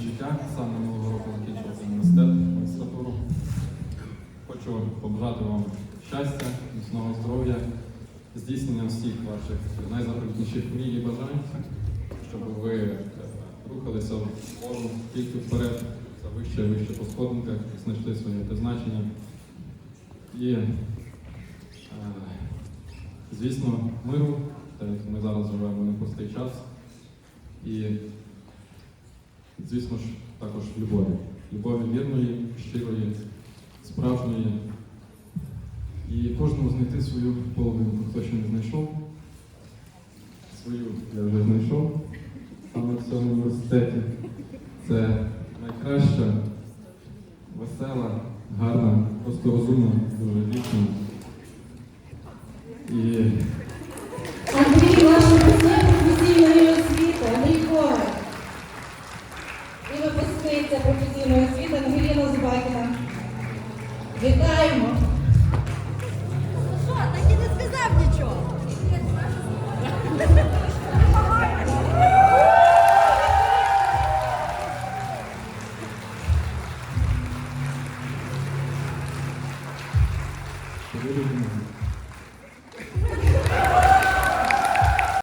відчуття. Сам минулого року закінчився університет, магістратуру. Хочу побажати вам щастя, міцного здоров'я, здійснення всіх ваших найзаповітніших мрій і бажань, щоб ви е, рухалися в форму тільки вперед, за вище і вище по сходинках, знайшли своє призначення. І, е, звісно, миру, так як ми зараз живемо непростий час. І звісно ж, також любові. Любові вірної, щирої, справжньої. І кожному знайти свою половинку, хто ще не знайшов. Свою я вже знайшов саме в цьому університеті. Це найкраща, весела, гарна, просто розумна, дуже дівчина. Випускниця професійної освіти Ангеліна Зубакіна. Вітаємо! Що, так і не сказав нічого. що ви любите.